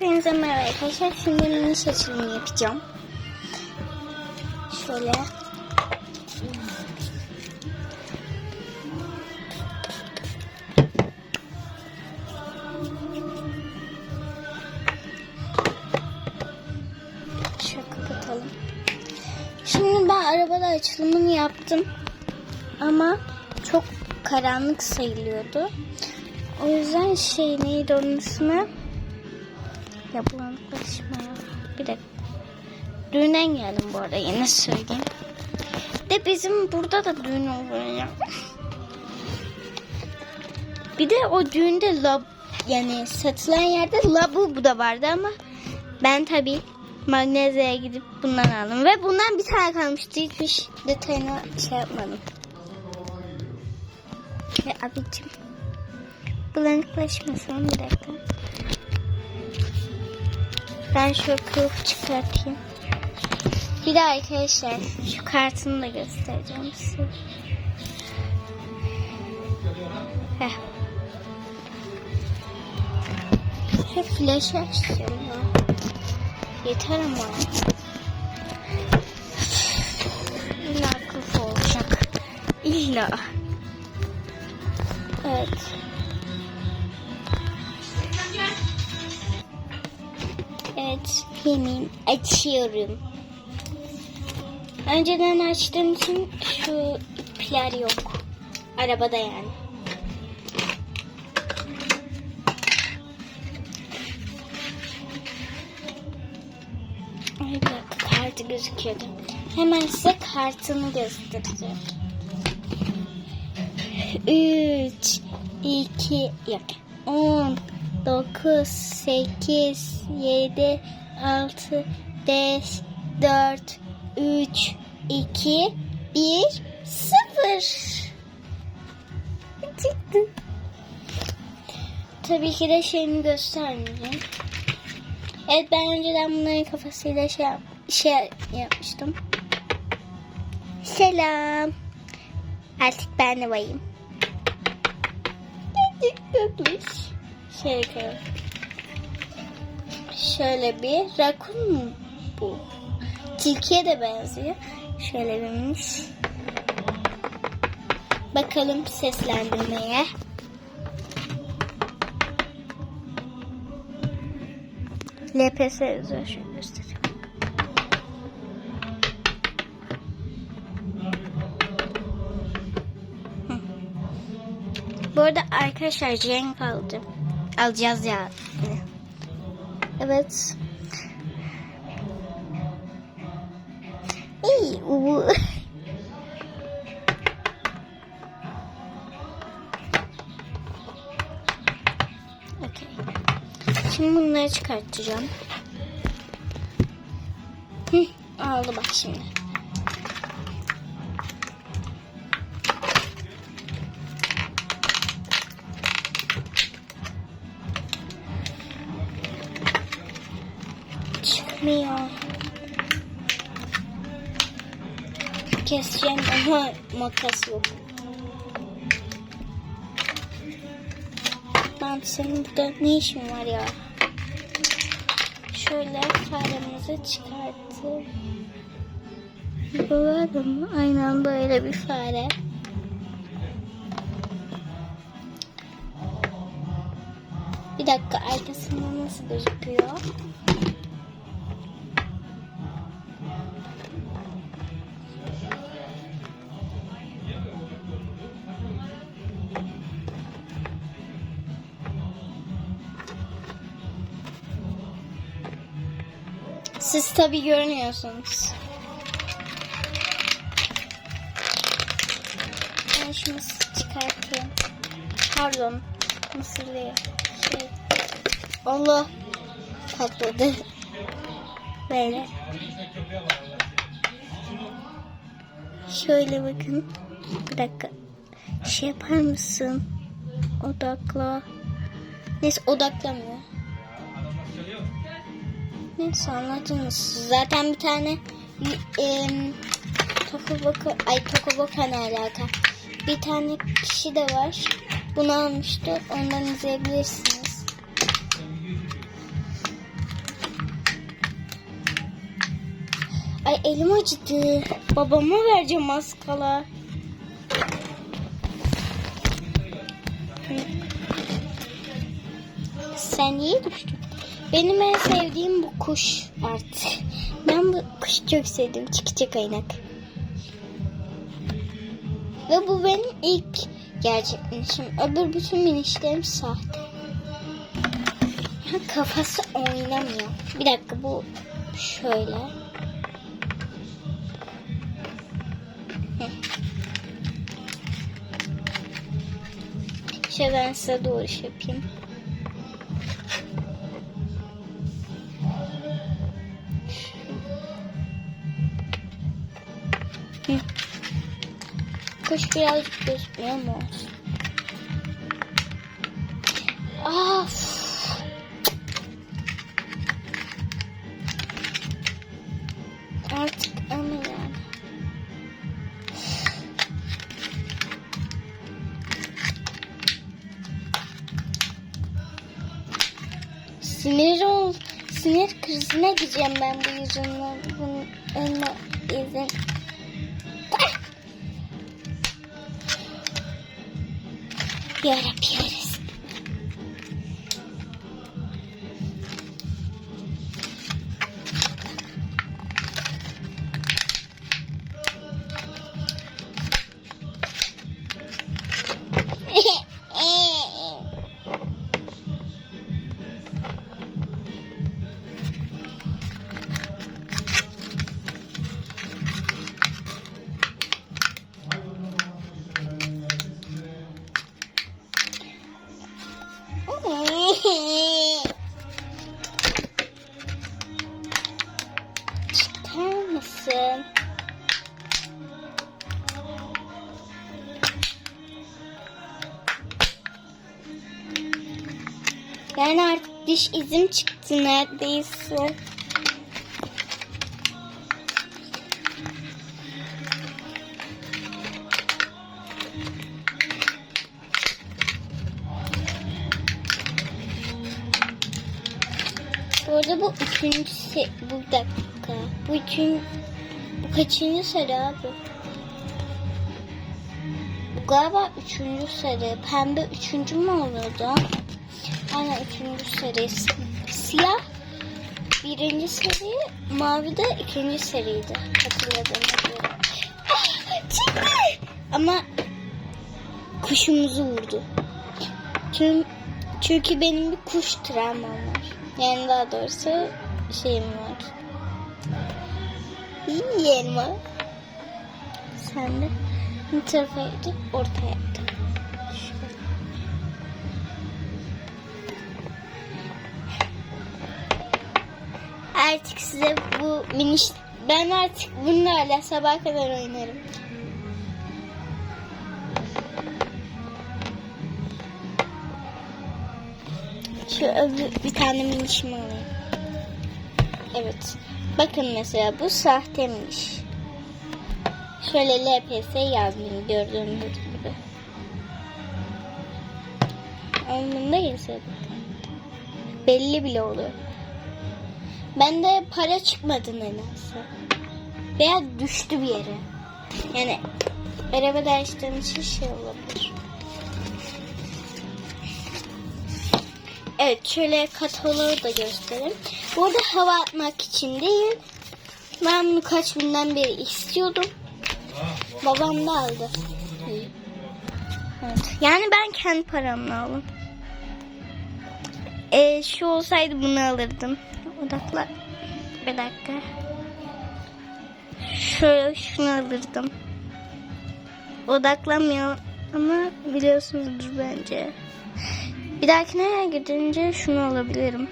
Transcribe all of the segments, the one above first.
Hepinize merhaba arkadaşlar. Şimdi mini seçilimi yapacağım. Şöyle. Şöyle kapatalım. Şimdi ben arabada açılımını yaptım. Ama çok karanlık sayılıyordu. O yüzden şey neydi onun ismi? Ya bulanıklaşma. Bir dakika. Düğünden geldim bu arada yine söyleyeyim. De bizim burada da düğün oluyor ya. Bir de o düğünde lab yani satılan yerde labu da vardı ama ben tabii Magnezya'ya gidip bundan aldım. Ve bundan bir tane kalmıştı. Hiçbir şey- detayını şey yapmadım. Ve abicim. Bulanıklaşmasın bir dakika. Ben şu kılıf çıkartayım. Bir de arkadaşlar şu kartını da göstereceğim size. Heh. Şu flash ya. Yeter ama. İlla kılıf olacak. İlla. Evet. Evet, yemin açıyorum. Önceden açtığım için şu ipler yok. Arabada yani. Ay bir kartı gözüküyordu. Hemen size kartını göstereceğim. 3, 2, yok. 10, 9, 8, 7, 6, 5, 4, 3, 2, 1, 0. Çıktı. Tabii ki de şeyimi göstermeyeceğim. Evet ben önceden bunların kafasıyla şey, yap- şey yapmıştım. Selam. Artık ben de varım. Tatlış. Koyalım. Şöyle bir rakun mu bu? Tilkiye de benziyor. Şöyle birmiş. Bakalım seslendirmeye. LPS yazıyor. Şöyle göstereyim. Bu arada arkadaşlar Cenk aldı. Alacağız ya. Evet. İyi. Şimdi bunları çıkartacağım. Hı, aldı bak şimdi. Çıkmıyor. Keseceğim ama makas yok. Ben senin burada ne işin var ya? Şöyle faremizi çıkartıp Bu var mı? Aynen böyle bir fare. Bir dakika arkasında nasıl gözüküyor? Siz tabi görmüyorsunuz. Ben şunu çıkartayım. Pardon. Mısırlı şey. Allah patladı. Böyle. Şöyle bakın. Bir dakika. Şey yapar mısın? Odakla. Neyse odaklamıyor. Neyse anladınız. Zaten bir tane e, Tokoboka, ay Tokoboka ne alaka? Bir tane kişi de var. Bunu almıştı. Ondan izleyebilirsiniz. Ay elim acıdı. Babama vereceğim maskala. Sen niye düştün? Benim en sevdiğim bu kuş artık. Ben bu kuşu çok sevdim. Çıkacak aynak. Ve bu benim ilk gerçek minişim. Öbür bütün minişlerim sahte. Ha, kafası oynamıyor. Bir dakika bu şöyle. Şöyle ben size doğru şey yapayım. Kuş birazcık gözükmüyor mu? Of. Artık ama yani. Sinir ol, sinir krizine gireceğim ben bu yüzünden. Bunun önüne izin. Yarabbi yarasın. Yani artık diş izim çıktı neredeyse. Bu arada bu üçüncü se bu dakika. Bu üçün bu kaçıncı seri abi? Bu galiba üçüncü seri. Pembe üçüncü mü oluyordu? Aynen üçüncü seri. Si- Siyah birinci seri, mavi de ikinci seriydi. Hatırladığıma göre. Ah, çıktı! Ama kuşumuzu vurdu. Çünkü, çünkü benim bir kuş travmam var. Yani daha doğrusu şeyim var. İyi elma. Sen de bu tarafa yaptın, ortaya Artık size bu miniş... Ben artık bunlarla sabah kadar oynarım. Şu öbür bir tane minişimi alayım. Evet. Bakın mesela bu sahte miniş. Şöyle LPS yazmayayım gördüğünüz gibi. Ama bunda yazıyor. Belli bile oluyor. Bende para çıkmadı nedense. Veya düştü bir yere. Yani araba değiştirdiğim için şey olabilir. Evet şöyle kataloğu da göstereyim. Bu arada hava atmak için değil. Ben bunu kaç günden beri istiyordum. Babam da aldı. Evet. Yani ben kendi paramla aldım. Ee, şu olsaydı bunu alırdım. Odakla. Bir dakika. Şöyle şunu alırdım. Odaklamıyor ama biliyorsunuzdur bence. Bir dahakine gidince şunu alabilirim.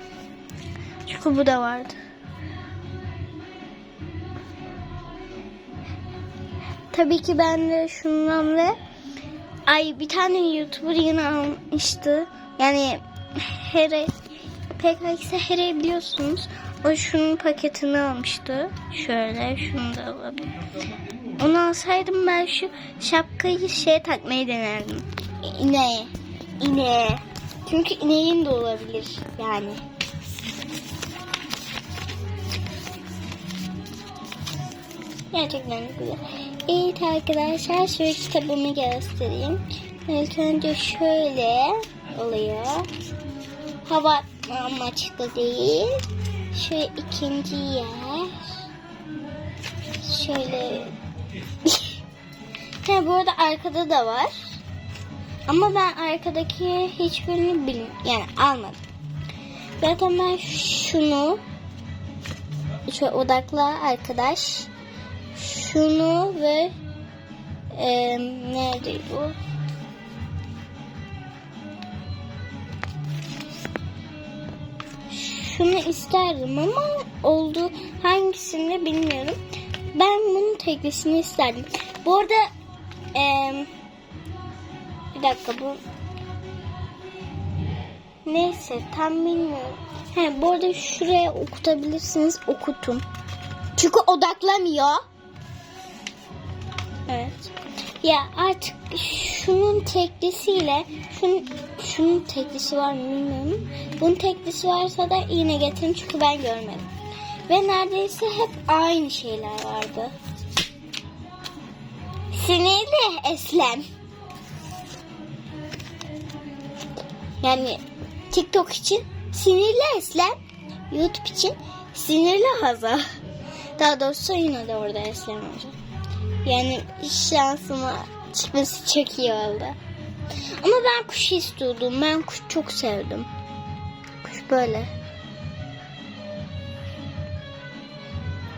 Çünkü bu da vardı. Tabii ki ben de şundan ve ay bir tane YouTuber yine almıştı. Yani Here PKX Here biliyorsunuz. O şunun paketini almıştı. Şöyle şunu da alabilirim. Onu alsaydım ben şu şapkayı şey takmayı denerdim. İneğe. İneğe. Çünkü ineğin de olabilir yani. Gerçekten güzel. Evet arkadaşlar şöyle kitabımı göstereyim. İlk önce şöyle oluyor. Hava amaçlı değil. Şöyle ikinci yer. Şöyle. ha, bu arada arkada da var. Ama ben arkadaki hiçbirini bilmiyorum. Yani almadım. Zaten ben şunu şöyle odakla arkadaş. Şunu ve e, nerede bu? Şunu isterdim ama oldu hangisini bilmiyorum. Ben bunun teklisini isterdim. Bu arada e, bir dakika bu neyse tam bilmiyorum. He, bu arada şuraya okutabilirsiniz. Okutun. Çünkü odaklamıyor. Evet. Ya artık şunun teklisiyle şunun, şunun teklisi var mı bilmiyorum. Bunun teklisi varsa da yine getirin çünkü ben görmedim. Ve neredeyse hep aynı şeyler vardı. Sinirli Eslem. Yani TikTok için sinirli Eslem. YouTube için sinirli Hazal. Daha doğrusu yine de orada Eslem olacak. Yani şansıma çıkması çok iyi oldu. Ama ben kuş istiyordum. Ben kuş çok sevdim. Kuş böyle.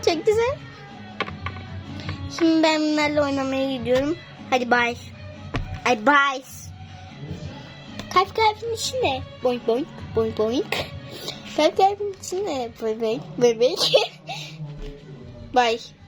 Çok güzel. Şimdi ben bunlarla oynamaya gidiyorum. Hadi bye. Ay bye. Kalp kalbin içinde. Boink boink boink boink. Kalp kalbin içinde. Boink boink. bye.